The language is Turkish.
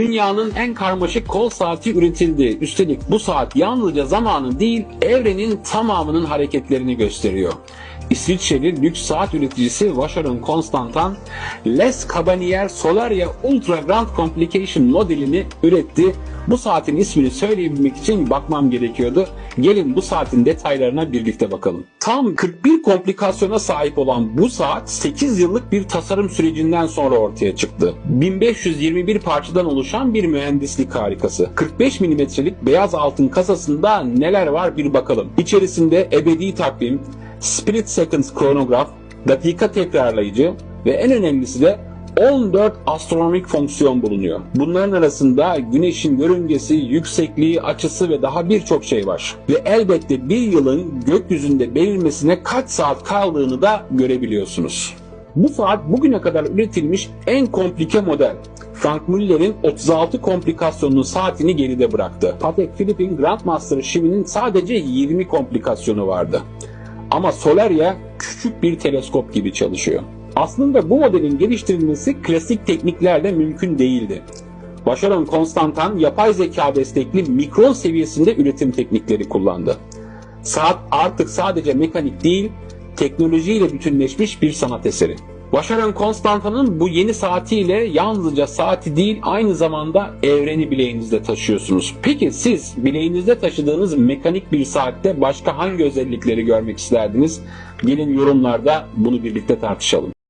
Dünyanın en karmaşık kol saati üretildi. Üstelik bu saat yalnızca zamanın değil, evrenin tamamının hareketlerini gösteriyor. İsviçreli lüks saat üreticisi Vacheron Constantin, Les Cabanier Solaria Ultra Grand Complication modelini üretti. Bu saatin ismini söyleyebilmek için bakmam gerekiyordu. Gelin bu saatin detaylarına birlikte bakalım. Tam 41 komplikasyona sahip olan bu saat 8 yıllık bir tasarım sürecinden sonra ortaya çıktı. 1521 parçadan oluşan bir mühendislik harikası. 45 milimetrelik beyaz altın kasasında neler var bir bakalım. İçerisinde ebedi takvim, split seconds kronograf, dakika tekrarlayıcı ve en önemlisi de 14 astronomik fonksiyon bulunuyor. Bunların arasında güneşin yörüngesi, yüksekliği, açısı ve daha birçok şey var. Ve elbette bir yılın gökyüzünde belirmesine kaç saat kaldığını da görebiliyorsunuz. Bu saat bugüne kadar üretilmiş en komplike model. Frank Müller'in 36 komplikasyonlu saatini geride bıraktı. Patek Philippe'in Grandmaster Shivi'nin sadece 20 komplikasyonu vardı. Ama Solaria küçük bir teleskop gibi çalışıyor. Aslında bu modelin geliştirilmesi klasik tekniklerle mümkün değildi. Vacheron Constantin yapay zeka destekli mikron seviyesinde üretim teknikleri kullandı. Saat artık sadece mekanik değil, teknolojiyle bütünleşmiş bir sanat eseri. Vacheron Constantin'in bu yeni saatiyle yalnızca saati değil aynı zamanda evreni bileğinizde taşıyorsunuz. Peki siz bileğinizde taşıdığınız mekanik bir saatte başka hangi özellikleri görmek isterdiniz? Gelin yorumlarda bunu birlikte tartışalım.